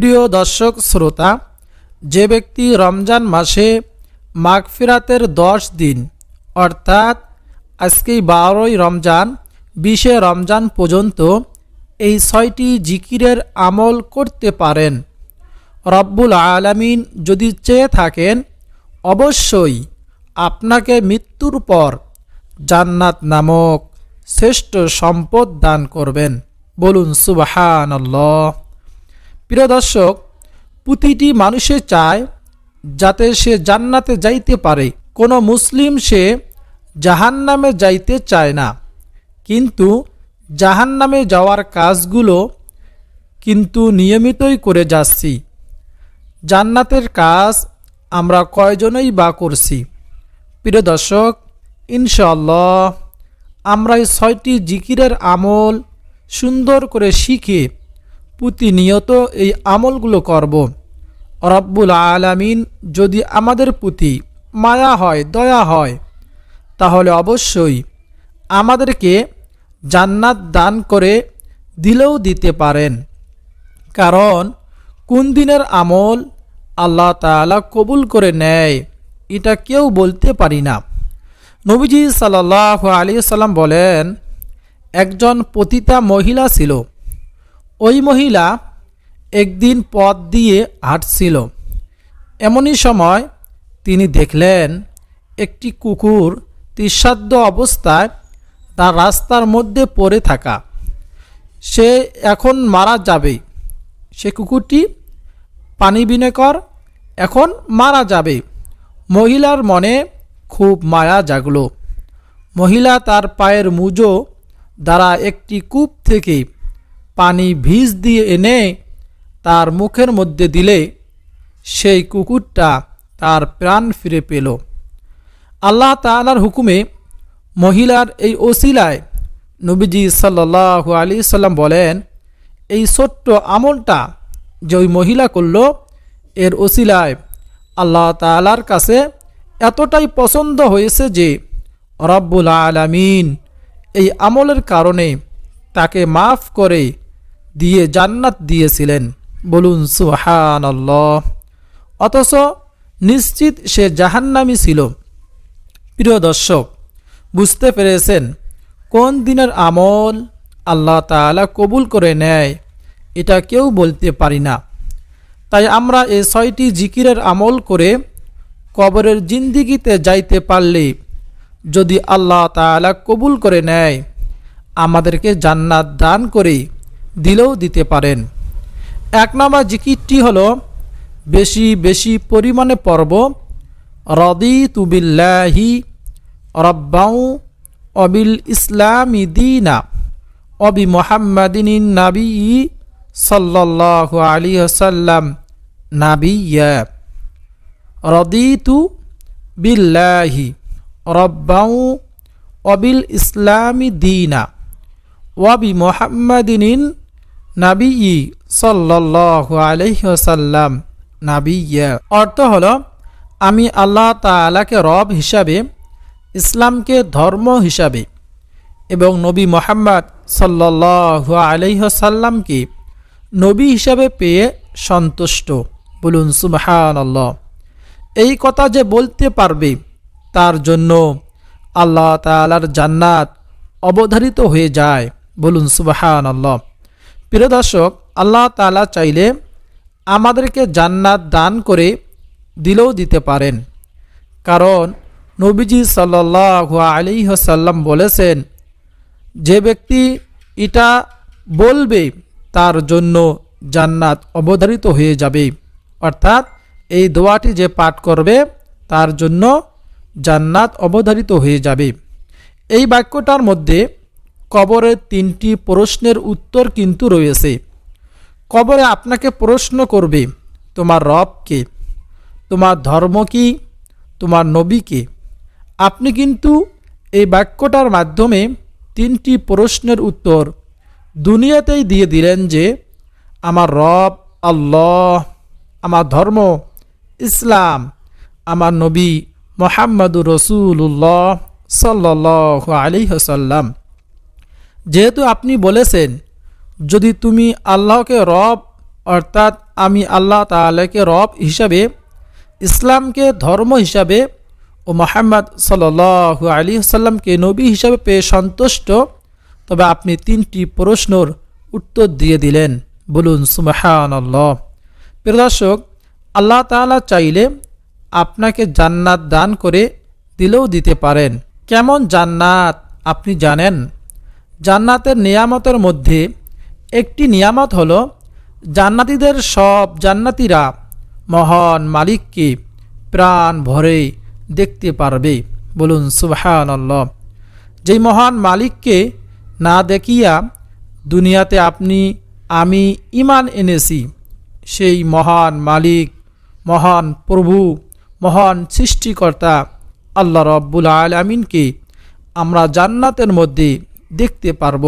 প্রিয় দর্শক শ্রোতা, যে ব্যক্তি রমজান মাসে মাগফিরাতের দশ দিন, অর্থাৎ আজকেই বারোই রমজান, বিশে রমজান পর্যন্ত এই ছয়টি জিকিরের আমল করতে পারেন। রব্বুল আলামিন যদি চেয়ে থাকেন, অবশ্যই আপনাকে মৃত্যুর পর জান্নাত নামক শ্রেষ্ঠ সম্পদ দান করবেন। বলুন সুবাহান প্রিয় দর্শক, প্রতিটি মানুষে চায় যাতে সে জান্নাতে যাইতে পারে। কোনো মুসলিম সে জাহান্নামে যাইতে চায় না। কিন্তু জাহান্নামে যাওয়ার কাজগুলো কিন্তু নিয়মিতই করে যাচ্ছি। জান্নাতের কাজ আমরা কয়জনই বা করছি? প্রিয় দর্শক ইনশাল্লাহ আমরা এই ছয়টি জিকিরের আমল সুন্দর করে শিখে প্রতিনিয়ত এই আমলগুলো করব। রব্বুল আলামিন যদি আমাদের প্রতি মায়া হয়, দয়া হয়, তাহলে অবশ্যই আমাদেরকে জান্নাত দান করে দিলেও দিতে পারেন। কারণ কোন দিনের আমল আল্লাহ তালা কবুল করে নেয়, এটা কেউ বলতে পারি না। নবীজি সাল্লাহ আলী সাল্লাম বলেন, একজন পতিতা মহিলা ছিল ওই মহিলা একদিন পথ দিয়ে হাঁটছিল। এমনই সময় তিনি দেখলেন একটি কুকুর তিঃসাধ্য অবস্থায় তার রাস্তার মধ্যে পড়ে থাকা। সে এখন মারা যাবে। সে কুকুরটি পানি বিনেকর এখন মারা যাবে। মহিলার মনে খুব মায়া জাগল। মহিলা তার পায়ের মুজো দ্বারা একটি কূপ থেকে পানি ভিজ দিয়ে এনে তার মুখের মধ্যে দিলে সেই কুকুরটা তার প্রাণ ফিরে পেল। আল্লাহ তালার হুকুমে মহিলার এই ওসিলায় নবীজি সাল্লাহ আলী সাল্লাম বলেন, এই ছোট্ট আমলটা যে ওই মহিলা করল, এর ওসিলায় আল্লাহ তালার কাছে এতটাই পছন্দ হয়েছে যে রব্বুল আলামিন এই আমলের কারণে তাকে মাফ করে দিয়ে জান্নাত দিয়েছিলেন। বলুন সুহান অথচ নিশ্চিত সে জাহান্নামি ছিল। প্রিয় দর্শক, বুঝতে পেরেছেন কোন দিনের আমল আল্লাহ তালা কবুল করে নেয়, এটা কেউ বলতে পারি না। তাই আমরা এই ছয়টি জিকিরের আমল করে কবরের জিন্দিগিতে যাইতে পারলে যদি আল্লাহ তালা কবুল করে নেয়, আমাদেরকে জান্নাত দান করে দিলেও দিতে পারেন। এক নম্বর জিকিরটি হলো, বেশি বেশি পরিমাণে পর্ব রদি তুবিল্লাহি রব্বাউ অবিল ইসলামি দিনা অবি মোহাম্মদিন নাবি সাল্লাহ আলী সাল্লাম নাবিয়া রদিতু বিল্লাহি রব্বাউ অবিল ইসলামি দিনা ওয়াবি মোহাম্মদিন নাবি সাল্লাহ আলহ্লাম নাবিয়া অর্থ হল, আমি আল্লাহ তালাকে রব হিসাবে, ইসলামকে ধর্ম হিসাবে এবং নবী মোহাম্মদ সাল্লাহ আলহ্লামকে নবী হিসাবে পেয়ে সন্তুষ্ট। বলুন সুবহান এই কথা যে বলতে পারবে, তার জন্য আল্লাহ তালার জান্নাত অবধারিত হয়ে যায়। বলুন সুবাহান আল্লাহ প্রিয় দর্শক, আল্লাহ তালা চাইলে আমাদেরকে জান্নাত দান করে দিলেও দিতে পারেন। কারণ নবীজি সাল্লাহ আলী সাল্লাম বলেছেন, যে ব্যক্তি এটা বলবে, তার জন্য জান্নাত অবধারিত হয়ে যাবে। অর্থাৎ এই দোয়াটি যে পাঠ করবে, তার জন্য জান্নাত অবধারিত হয়ে যাবে। এই বাক্যটার মধ্যে কবরের তিনটি প্রশ্নের উত্তর কিন্তু রয়েছে। কবরে আপনাকে প্রশ্ন করবে, তোমার রবকে তোমার ধর্ম কি? তোমার নবীকে আপনি কিন্তু এই বাক্যটার মাধ্যমে তিনটি প্রশ্নের উত্তর দুনিয়াতেই দিয়ে দিলেন যে, আমার রব আল্লাহ, আমার ধর্ম ইসলাম, আমার নবী মোহাম্মদুর রসুল্লাহ সাল্লাহ আলী হাসাল্লাম যেহেতু আপনি বলেছেন, যদি তুমি আল্লাহকে রব, অর্থাৎ আমি আল্লাহ তালাকে রব হিসাবে, ইসলামকে ধর্ম হিসাবে ও মোহাম্মদ সাল আলী সাল্লামকে নবী হিসাবে পেয়ে সন্তুষ্ট, তবে আপনি তিনটি প্রশ্নর উত্তর দিয়ে দিলেন। বলুন সুমাহান প্রিয় আল্লাহ তাআলা চাইলে আপনাকে জান্নাত দান করে দিলেও দিতে পারেন। কেমন জান্নাত, আপনি জানেন? জান্নাতের নিয়ামতের মধ্যে একটি নিয়ামত হলো, জান্নাতীদের সব জান্নাতীরা মহান মালিককে প্রাণ ভরে দেখতে পারবে। বলুন সুবহান আল্লাহ যেই মহান মালিককে না দেখিয়া দুনিয়াতে আপনি, আমি ইমান এনেছি, সেই মহান মালিক, মহান প্রভু, মহান সৃষ্টিকর্তা আল্লাহ রব্বুল আলমিনকে আমরা জান্নাতের মধ্যে দেখতে পারব।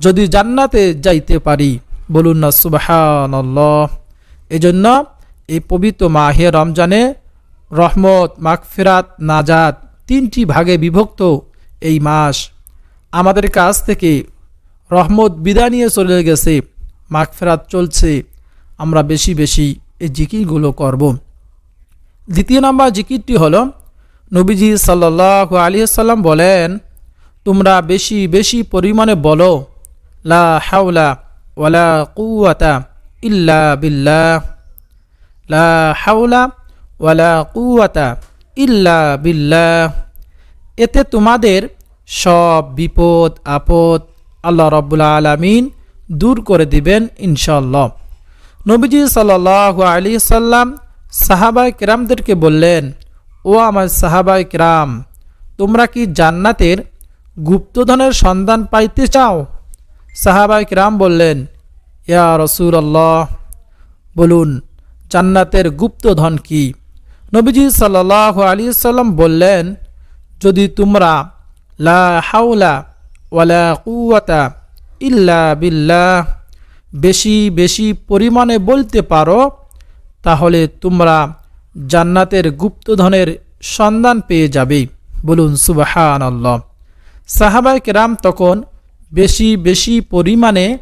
যদি জান্নাতে যাইতে পারি, বলুন না সুবাহান এজন্য এই পবিত্র মাহে রমজানে রহমত, মাগফিরাত, নাজাত তিনটি ভাগে বিভক্ত এই মাস। আমাদের কাছ থেকে রহমত বিদায় নিয়ে চলে গেছে, মাগফেরাত চলছে, আমরা বেশি বেশি এই জিকিরগুলো করব। দ্বিতীয় নম্বর জিকিরটি হলো, নবীজি সাল্লাহ আলী সাল্লাম বলেন তোমরা বেশি বেশি পরিমাণে বলো, লা হাওলা ওয়ালা কুয়াতা ইল্লা বিল্লাহ। লা হাওলা ওয়ালা কুয়াতা ইল্লা বিল্লাহ। এতে তোমাদের সব বিপদ, আপদ আল্লাহ রব্বুল আলমিন দূর করে দিবেন ইনশাল্লাহ নবীজি সাল্লাহ আলী সাল্লাম সাহাবাই কিরামদেরকে বললেন, ও আমার সাহাবাই কিরাম, তোমরা কি জান্নাতের গুপ্তধনের সন্ধান পাইতে চাও? সাহাবাই কিরাম বললেন, ইয়া রসুল আল্লাহ বলুন, জান্নাতের গুপ্তধন কি? নবীজি সাল্লাহ আলী সাল্লাম বললেন, যদি তোমরা লা হাওলা ওয়ালা কুয়াতা ইল্লা বিল্লাহ বেশি বেশি পরিমাণে বলতে পারো, তাহলে তোমরা জান্নাতের গুপ্তধনের সন্ধান পেয়ে যাবে। বলুন সুবাহান আল্লাহ সাহাবাই কেরাম তখন বেশি বেশি পরিমাণে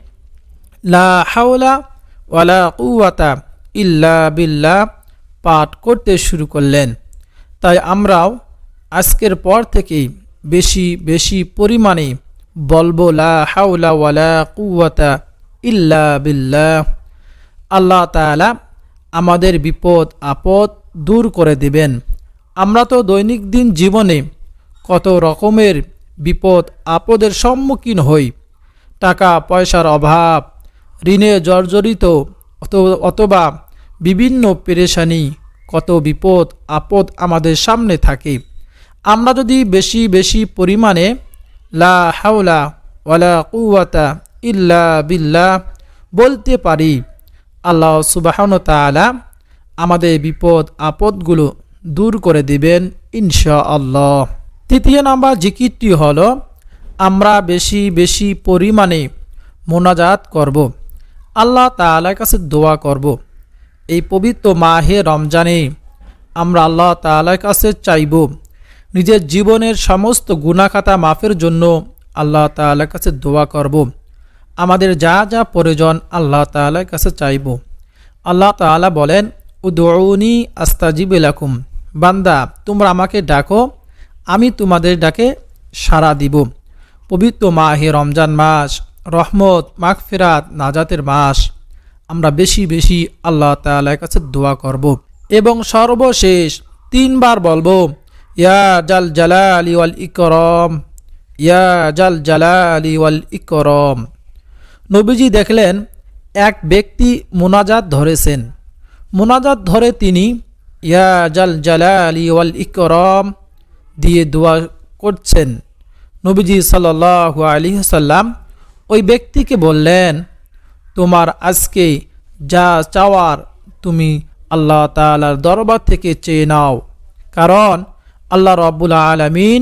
লা হাওলা ওয়ালা কুয়াতা ইল্লা বিল্লা পাঠ করতে শুরু করলেন। তাই আমরাও আজকের পর থেকেই বেশি বেশি পরিমাণে বলব, লা হাওলা ওয়ালা কুয়াতা ইল্লা বিল্লা আল্লাহ তাআলা আমাদের বিপদ, আপদ দূর করে দিবেন। আমরা তো দৈনিক দিন জীবনে কত রকমের বিপদ আপদের সম্মুখীন হই। টাকা পয়সার অভাব, ঋণে জর্জরিত অথবা বিভিন্ন পেরেশানি, কত বিপদ আপদ আমাদের সামনে থাকে। আমরা যদি বেশি বেশি পরিমাণে লা হাওলা ওয়ালা কুয়াতা ইল্লা বিল্লা বলতে পারি, আল্লাহ সুবাহন তালা আমাদের বিপদ আপদগুলো দূর করে দিবেন ইনশা আল্লাহ তৃতীয় নাম্বার জিকিরটি হল, আমরা বেশি বেশি পরিমাণে মোনাজাত করব। আল্লাহ তালার কাছে দোয়া করব। এই পবিত্র মাহে রমজানে আমরা আল্লাহ তালার কাছে চাইব, নিজের জীবনের সমস্ত গুণাখাতা মাফের জন্য আল্লাহ তালার কাছে দোয়া করব। আমাদের যা যা প্রয়োজন আল্লাহ তালার কাছে চাইব আল্লাহ তালা বলেন উদৌনি আস্তাজিব এলাকুম বান্দা, তোমরা আমাকে ডাকো আমি তোমাদের ডাকে সাড়া দিব। পবিত্র মাহে রমজান মাস, রহমত, মাগফিরাত, নাজাতের মাস। আমরা বেশি বেশি আল্লাহ তালার কাছে দোয়া করব। এবং সর্বশেষ তিনবার বলব, ইয়া জাল জালালি ওয়াল ইকরম, ইয়া জাল জালালি ওয়াল ইকরম। নবীজি দেখলেন, এক ব্যক্তি মোনাজাত ধরেছেন। মোনাজাত ধরে তিনি, ইয়া জাল জালালি ওয়াল ইকরম দিয়ে দোয়া করছেন। নবীজি সাল আলী সাল্লাম ওই ব্যক্তিকে বললেন, তোমার আজকে যা চাওয়ার তুমি আল্লাহ তালার দরবার থেকে চেয়ে নাও। কারণ আল্লাহ রব্বুল আলমিন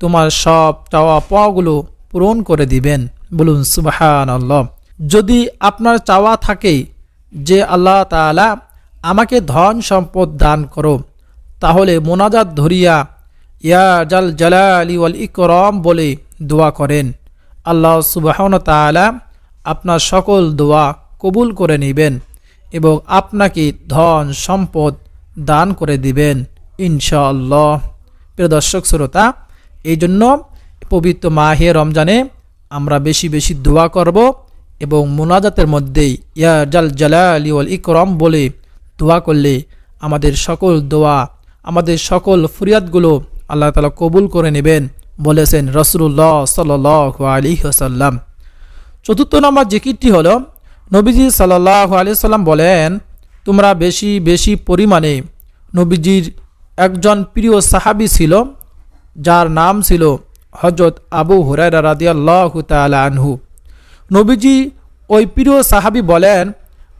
তোমার সব চাওয়া পাওয়াগুলো পূরণ করে দিবেন। বলুন সুবাহান আল্লাহ যদি আপনার চাওয়া থাকে যে আল্লাহ তালা আমাকে ধন সম্পদ দান করো, তাহলে মোনাজাত ধরিয়া ইয়া জাল জালালি ওয়াল ইকরম বলে দোয়া করেন। আল্লাহ সুবাহন তালা আপনার সকল দোয়া কবুল করে নেবেন এবং আপনাকে ধন সম্পদ দান করে দিবেন ইনশাআল্লাহ। প্রিয় দর্শক, শ্রোতা, এই জন্য পবিত্র মাহে রমজানে আমরা বেশি বেশি দোয়া করব এবং মোনাজাতের মধ্যেই ইয়া জাল জালালি ওয়াল ইকরম বলে দোয়া করলে আমাদের সকল দোয়া, আমাদের সকল ফরিয়াদগুলো আল্লাহ তালা কবুল করে নেবেন বলেছেন রসুল্লাহ সাল আলী হাসাল্লাম চতুর্থ নম্বর জিকিরটি হল, নবীজি সাল্লাহ আলি সাল্লাম বলেন, তোমরা বেশি বেশি পরিমাণে নবীজির একজন প্রিয় সাহাবি ছিল, যার নাম ছিল হজরত আবু হুরাইরা রাদিয়াল্লাহ তালা আনহু। নবীজি ওই প্রিয় সাহাবি বলেন,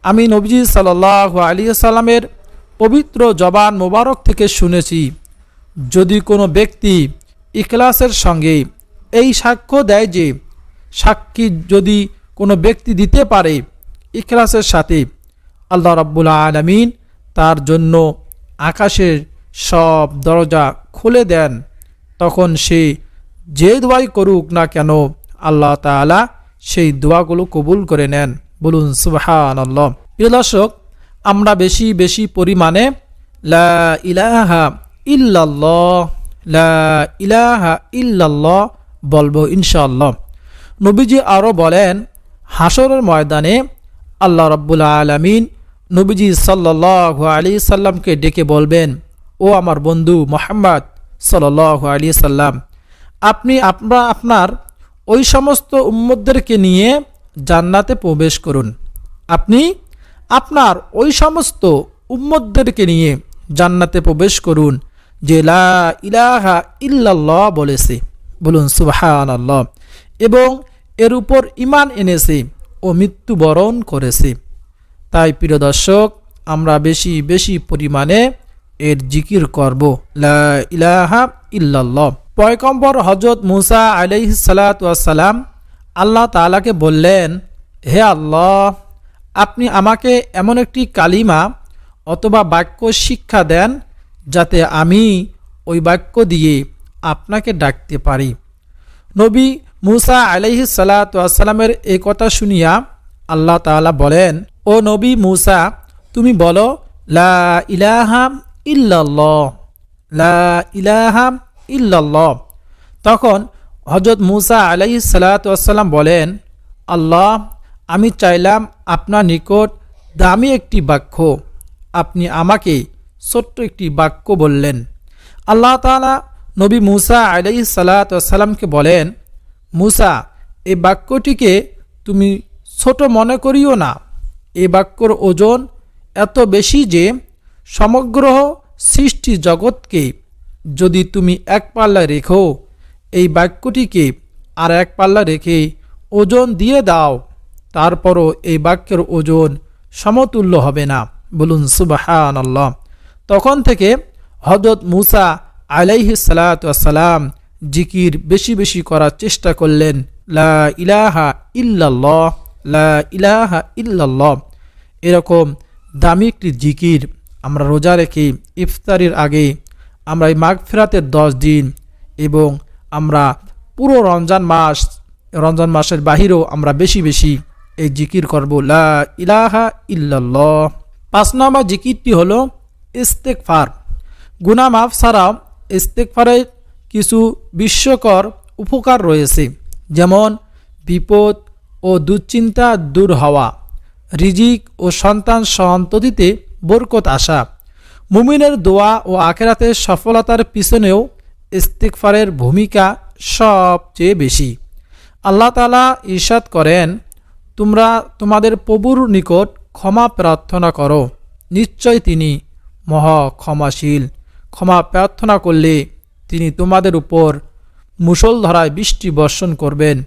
আমি নবীজি সাল্লাহ আলী সাল্লামের পবিত্র জবান মোবারক থেকে শুনেছি। যদি কোনো ব্যক্তি ইখলাসের সঙ্গে এই সাক্ষ্য দেয় যে সাক্ষী যদি কোনো ব্যক্তি দিতে পারে ইখলাসের সাথে, আল্লাহ রাব্বুল আলমিন তার জন্য আকাশের সব দরজা খুলে দেন। তখন সে যে দোয়াই করুক না কেন, আল্লাহ তালা সেই দোয়াগুলো কবুল করে নেন। বলুন সুবাহান প্রিয় দর্শক, আমরা বেশি বেশি পরিমাণে লা ইলাহা ইল্লাল্লাহ, লা ইলাহা ইল্লাল্লাহ বলব ইনশাআল্লাহ। নবীজি আরও বলেন হাসরের ময়দানে আল্লাহ রব্বুল আলমিন নবীজি সাল্লাহ আলী সাল্লামকে ডেকে বলবেন, ও আমার বন্ধু মোহাম্মদ সাল্লাহ আলী সাল্লাম, আপনি আপনার আপনার ওই সমস্ত উম্মদদেরকে নিয়ে জান্নাতে প্রবেশ করুন। আপনি আপনার ওই সমস্ত উম্মদদেরকে নিয়ে জান্নাতে প্রবেশ করুন। যে লা ইলাহা ইল্লাল্লাহ বলেছে, বলুন সুবাহান আল্লাহ এবং এর উপর ইমান এনেছে ও মৃত্যুবরণ করেছে। তাই প্রিয় দর্শক, আমরা বেশি বেশি পরিমাণে এর জিকির করব। লা ইলাহা ইল্লাল্লাহ। পয়কম্বর হজরত মুসা আলাইসালাম আল্লাহ তালাকে বললেন, হে আল্লাহ, আপনি আমাকে এমন একটি কালিমা অথবা বাক্য শিক্ষা দেন যাতে আমি ওই বাক্য দিয়ে আপনাকে ডাকতে পারি। নবী মুসা আলাইহি সালাতামের এই কথা শুনিয়া আল্লাহ তালা বলেন, ও নবী মুসা, তুমি বলো, লা ইলাহাম ইল্লাল্লাহ, লা তখন হজরত মুসা আলাইহি সালাতাম বলেন, আল্লাহ, আমি চাইলাম আপনার নিকট দামি একটি বাক্য, আপনি আমাকে ছোট্ট একটি বাক্য বললেন। আল্লাহ তালা নবী মুসা আলাই সালাতামকে বলেন, মুসা, এই বাক্যটিকে তুমি ছোট মনে করিও না। এই বাক্যর ওজন এত বেশি যে সমগ্র সৃষ্টি জগৎকে যদি তুমি এক পাল্লা রেখো, এই বাক্যটিকে আর এক পাল্লা রেখে ওজন দিয়ে দাও। তারপরও এই বাক্যের ওজন সমতুল্য হবে না। বলুন সুবাহান আল্লাহ তখন থেকে হজরত মুসা আলাইহি জিকির বেশি বেশি করার চেষ্টা করলেন, লা ইলাহা ইল্লাল্লাহ, লা ইলাহা ইল্লাল্লাহ। এরকম দামি একটি জিকির আমরা রোজা রেখে ইফতারির আগে, আমরা এই মাঘ ফেরাতের দশ দিন এবং আমরা পুরো রমজান মাস, রমজান মাসের বাহিরেও আমরা বেশি বেশি এই জিকির করব, লা ইলাহা ইল্লাল্লাহ। পাঁচ নম্বর জিকিরটি হলো ইস্তেকফার। গুনা মাফ ছাড়াও ইস্তেকফারের কিছু বিশ্বকর উপকার রয়েছে, যেমন বিপদ ও দুশ্চিন্তা দূর হওয়া, রিজিক ও সন্তান সন্ততিতে বরকত আসা। মুমিনের দোয়া ও আখেরাতের সফলতার পিছনেও ইস্তিকফারের ভূমিকা সবচেয়ে বেশি। আল্লাহ তালা ঈর্ষাদ করেন, তোমরা তোমাদের প্রভুর নিকট ক্ষমা প্রার্থনা করো। নিশ্চয় তিনি মহা ক্ষমাশীল ক্ষমা প্রার্থনা করলে তিনি তোমাদের উপর মুসলধারায় বৃষ্টি বর্ষণ করবেন।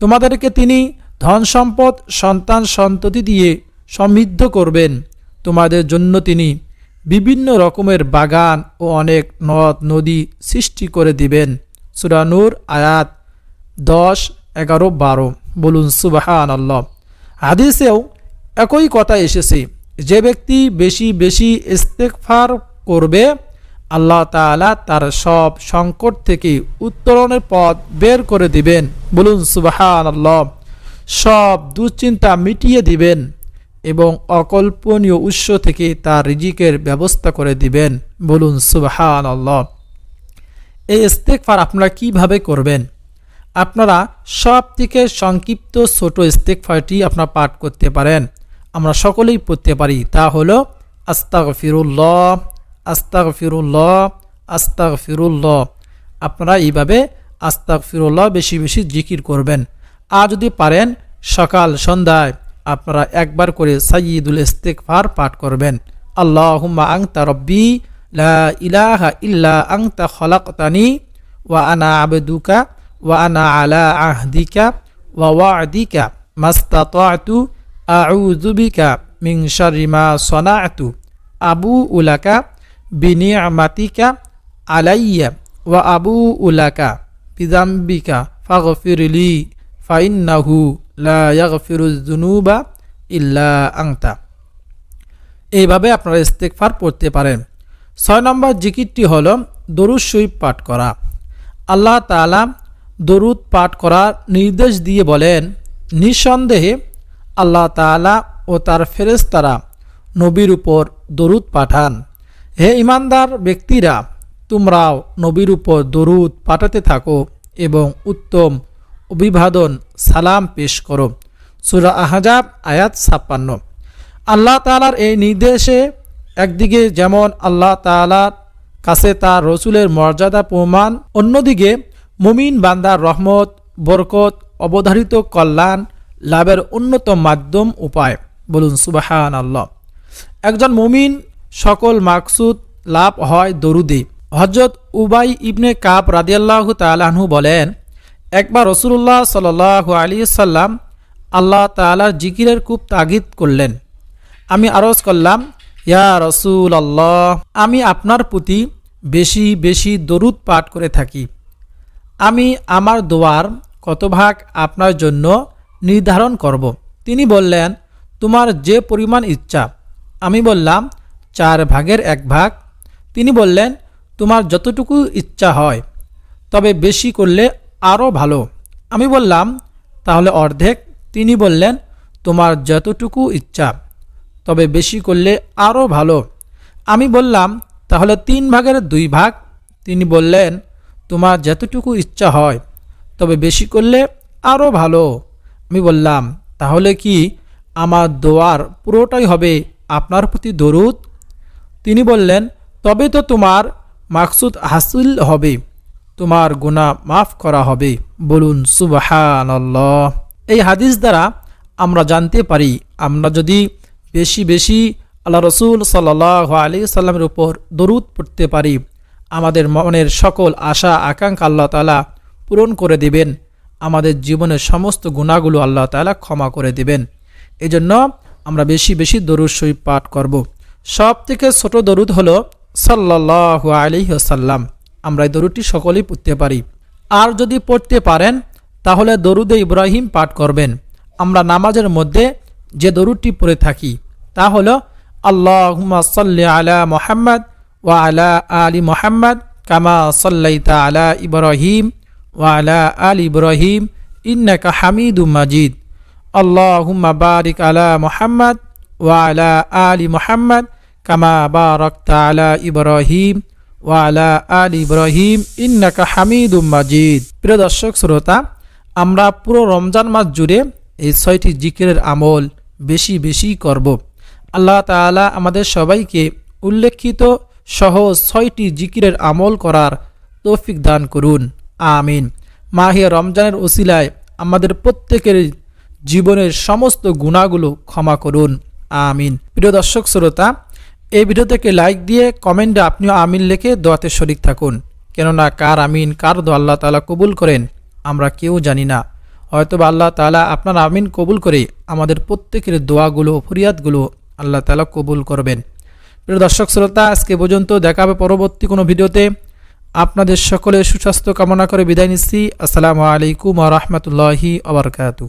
তোমাদেরকে তিনি ধন সম্পদ, সন্তান সন্ততি দিয়ে সমৃদ্ধ করবেন। তোমাদের জন্য তিনি বিভিন্ন রকমের বাগান ও অনেক নদ, নদী সৃষ্টি করে দিবেন। সুরানুর আয়াত দশ, এগারো, বারো। বলুন সুবাহান আল্লাহ হাদিসেও একই কথা এসেছে। যে ব্যক্তি বেশি বেশি ইস্তেকফার করবে, আল্লাহ তালা তার সব সংকট থেকে উত্তরণের পথ বের করে দিবেন। বলুন সুবাহান আল্লাহ সব দুশ্চিন্তা মিটিয়ে দিবেন এবং অকল্পনীয় উৎস থেকে তার রিজিকের ব্যবস্থা করে দিবেন। বলুন সুবাহান আল্লাহ এই ইস্তেকফার আপনারা কীভাবে করবেন? আপনারা সব থেকে সংক্ষিপ্ত ছোট ইস্তেকফারটি আপনারা পাঠ করতে পারেন। আমরা সকলেই পড়তে পারি, তা হলো আস্তাক ফিরুল্লাহ আস্তাক ফিরুল্লাহ আস্তাক ফিরুল্লাহ আপনারা এইভাবে আস্তাক ফিরুল্লাহ বেশি বেশি জিকির করবেন। আর যদি পারেন, সকাল, সন্ধ্যায় আপনারা একবার করে সাইয়দুল ইস্তেকফার পাঠ করবেন। আল্লাহুম্মা আংতা রব্বি, লা ইলাহা ইল্লা আংতা খলাকতানি, ওয়া আনা আবদুকা, ওয়া আনা আলা আহদিকা, ওয়া ওয়াদিকা মাস্তাতু আউযু বিকা মিন শাররি মা আবু উলাকা বিনিয়ামাতিকা আলাইয়া ওয়া আবু উলাকা বিজাম্বিকা ফাগফিরলি ফাইন্নাহু লা ইয়াগফিরুজ-যুনুবা ইল্লা আংতা এইভাবে আপনারা ইস্তেকফার পড়তে পারেন। ছয় নম্বর জিকিরটি হল দরুদ শরীফ পাঠ করা। আল্লাহ তাআলা দরুদ পাঠ করার নির্দেশ দিয়ে বলেন, নিঃসন্দেহে আল্লাহ তাআলা ও তার ফেরেস্তারা নবীর উপর দরুদ পাঠান। হে ইমানদার ব্যক্তিরা, তোমরাও নবীর উপর দরুদ পাঠাতে থাকো এবং উত্তম অভিবাদন, সালাম পেশ করো। সুরা আহজাব আয়াত ছাপ্পান্ন। আল্লাহ তালার এই নির্দেশে একদিকে যেমন আল্লাহ তালার কাছে তার রসুলের মর্যাদা প্রমাণ, অন্যদিকে মুমিন বান্দার রহমত, বরকত, অবধারিত কল্যাণ লাভের অন্যতম মাধ্যম উপায়। বলুন সুবাহান আল্লাহ একজন মুমিন সকল মাকসুদ লাভ হয় দরুদে। হজরত উবাই ইবনে কাপ রাদিয়াল্লাহু তালাহু বলেন, একবার রসুল্লাহ সাল আলী সাল্লাম আল্লাহ তালার জিকিরের খুব তাগিদ করলেন। আমি আরজ করলাম, ইয়া রসুল আল্লাহ আমি আপনার প্রতি বেশি বেশি দরুদ পাঠ করে থাকি। আমি আমার দোয়ার কত ভাগ আপনার জন্য নির্ধারণ করব। তিনি বললেন, তোমার যে পরিমাণ ইচ্ছা। আমি বললাম, চার ভাগের এক ভাগ। তিনি বললেন, তোমার যতটুকু ইচ্ছা হয়, তবে বেশি করলে আরও ভালো। আমি বললাম, তাহলে অর্ধেক। তিনি বললেন, তোমার যতটুকু ইচ্ছা, তবে বেশি করলে আরও ভালো। আমি বললাম, তাহলে তিন ভাগের দুই ভাগ? তিনি বললেন, তোমার যতটুকু ইচ্ছা হয়, তবে বেশি করলে আরও ভালো। আমি বললাম, তাহলে কি আমার দোয়ার পুরোটাই হবে আপনার প্রতি দরুদ? তিনি বললেন, তবে তো তোমার মাকসুদ হাসিল হবে, তোমার গুণা মাফ করা হবে। বলুন সুবাহান এই হাদিস দ্বারা আমরা জানতে পারি, আমরা যদি বেশি বেশি আল্লাহ রসুল সাল্লাহ আলী সাল্লামের উপর দরুদ পড়তে পারি, আমাদের মনের সকল আশা, আকাঙ্ক্ষা আল্লাহ তালা পূরণ করে দিবেন। আমাদের জীবনের সমস্ত গুণাগুলো আল্লাহ তালা ক্ষমা করে দিবেন। এজন্য আমরা বেশি বেশি দরুদ শরীফ পাঠ করব। সব থেকে ছোট দরুদ হলো সাল্লাহ আলী সাল্লাম আমরা এই দরুদটি সকলেই পড়তে পারি। আর যদি পড়তে পারেন, তাহলে দরুদে ইব্রাহিম পাঠ করবেন। আমরা নামাজের মধ্যে যে দরুদটি পড়ে থাকি, তা হল আল্লাহ সাল্লি আলা মোহাম্মদ ও আলা আলী মোহাম্মদ কামা সাল্লাইতা আলা ইব্রাহিম ও আলা ইব্রাহিম, ইন্নাকা হামিদু মাজিদ। আল্লাহুম্মা বারিক আলা মোহাম্মদ ও আলা মোহাম্মদ, কামা বারকতা আলা ইব্রাহিম ওয়ালা আল ইব্রাহিম, ইন্নাকা হামিদুম মাজিদ। প্রিয় দর্শক, শ্রোতা, আমরা পুরো রমজান মাস জুড়ে এই ছয়টি জিকিরের আমল বেশি বেশি করব। আল্লাহ তালা আমাদের সবাইকে উল্লেখিত সহজ ছয়টি জিকিরের আমল করার তৌফিক দান করুন। আমিন। মাহিয়া রমজানের ওসিলায় আমাদের প্রত্যেকের জীবনের সমস্ত গুণাগুলো ক্ষমা করুন। আমিন। প্রিয় দর্শক, শ্রোতা, এই ভিডিও থেকে লাইক দিয়ে কমেন্টে আপনিও আমিন লিখে দোয়াতে শরিক থাকুন। কেননা কার আমিন, কার দো আল্লাহ তালা কবুল করেন, আমরা কেউ জানি না। হয়তো আল্লাহ তালা আপনার আমিন কবুল করে আমাদের প্রত্যেকের দোয়াগুলো, ফরিয়াদগুলো আল্লাহ তালা কবুল করবেন। প্রিয় দর্শক, শ্রোতা, আজকে পর্যন্ত দেখাবে পরবর্তী কোনো ভিডিওতে। আপনাদের সকলে সুস্বাস্থ্য কামনা করে বিদায় নিচ্ছি। আসসালামু আলাইকুম রহমতুল্লাহি আবরকাতু